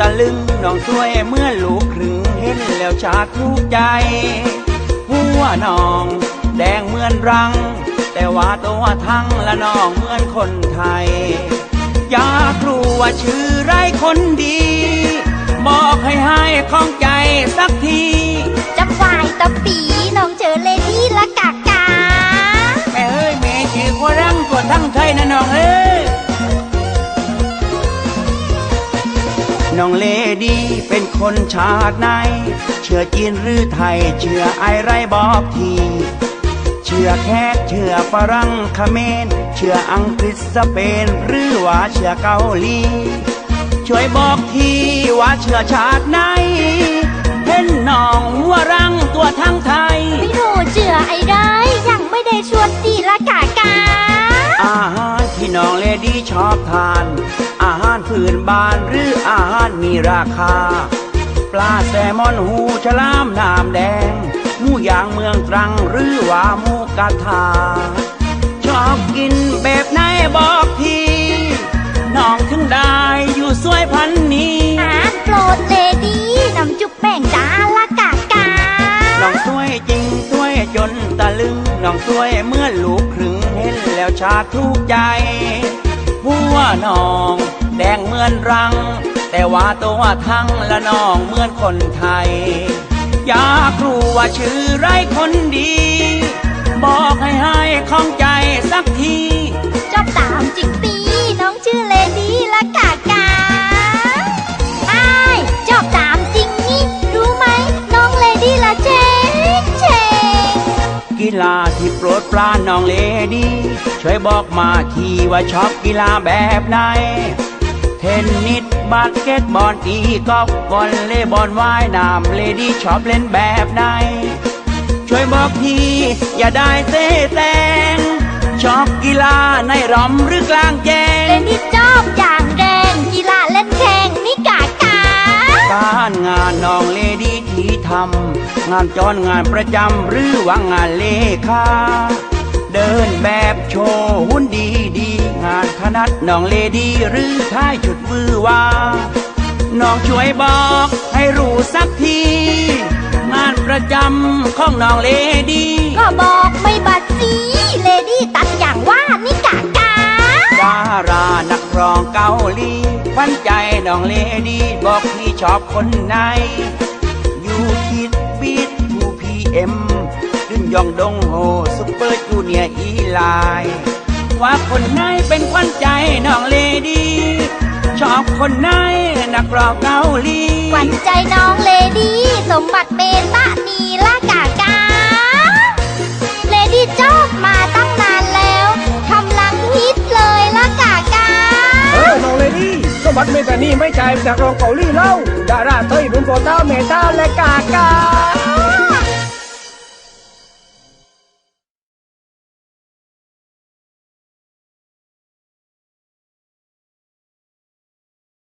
ตะลึงน้องสวยเมื่อลูกครึ่งเห็นแล้วชาดทุกใจหัวน้องแดงเหมือนรัง แต่ว่าตัวทั้งละน้องเหมือนคนไทย อยากรู้ว่าชื่อไรคนดี บอกให้ให้ข้องใจสักทีจับวายตะปีน้องเจอเลดี้ละกากาแม่เอ้ยแม่ชื่อว่ารังตัวทั้งไทยนะน้องเอ้ย น้องเลดีเป็นคนชาติไหน เชื่อจีนหรือไทย เชื่อไอไรบอกที เชื่อแขกเชื่อฝรั่งเขมร เชื่ออังกฤษสเปนหรือว่าเชื่อเกาหลี ช่วยบอกทีว่าเชื่อชาติไหน เห็นน้องว่ารังตัวทั้งไทย ไม่รู้เจือไอ้ได้ยังไม่ได้ชวนตีละกากาอาหารที่น้องเลดี้ชอบทาน อาหารพื้นบ้านหรืออาหารมี ราคา ปลาแซลมอนหูฉลามน้ำแดง หมูย่างเมืองตรังหรือว่าหมูกระทา ชอบกินแบบไหนบอกทีน้องถึงได้อยู่สวยพันนี้อาหารโปรดเลดี้น้ำจุบแบ่งจ้าละกากาน้องสวยจริงสวยจนตะลึงน้องสวยเมื่อลูกครึ่งเห็นแล้วชาทุกใจหัวน้องแดงเหมือนรัง แต่ว่าตัวทั้งละน้องเหมือนคนไทย อยากรู้ว่าชื่อไรคนดี บอกให้ให้ข้องใจสักทีจอบตามจิกปีน้องชื่อเลดี้ละกากาไอ้ายจอบตามจริงนี่ รู้ไหมน้องเลดี้ละเจ๊งเชงกีฬาที่โปรดปรานน้องเลดี้ช่วยบอกมาทีว่าชอบกีฬาแบบไหน เทนนิสบาสเกตบอลตีกอล์ฟบอลเล่บอลว่ายน้ำเลดี้ชอบเล่นแบบไหนช่วยบอกทีอย่าได้เซ่แซงชอบกีฬาในรอมหรือกลางแจ้งเลดี้จอบอย่างแรงกีฬาเล่นแข่งนี่กากาการงานน้องเลดี้ที่ทำงานจรงานประจำหรือว่างานเลขา เดินแบบโชว์หุ่นดีดีๆงานถนัดน้องเลดี้หรือท้ายชุดวือว่าน้องช่วยบอกให้รู้สักที งานประจำของน้องเลดี้ก็บอกไม่บัดสีเลดี้ตัดอย่างว่านี่กากาดารานักร้องเกาหลีขวัญใจน้องเลดี้บอกพี่ชอบคนไหนยูคิดบีททูพีเอ็ม ขึ้นยองดงโฮซุปเปอร์จูเนียร์อีไลน์ว่าคนไหนเป็นขวัญใจน้องเลดี้ชอบคนไหนนักร้องเกาหลีหวันใจน้องเลดี้สมบัติเมตานีละกากาเลดี้จอบมาตั้งนานแล้วกำลังฮิตเลยละกากาเออน้องเลดี้สมบัติเมตานี่ไม่ใช่จากรองเกาหลีเล่าดาราไทยรุ่นโปรต้าเมตาและกากา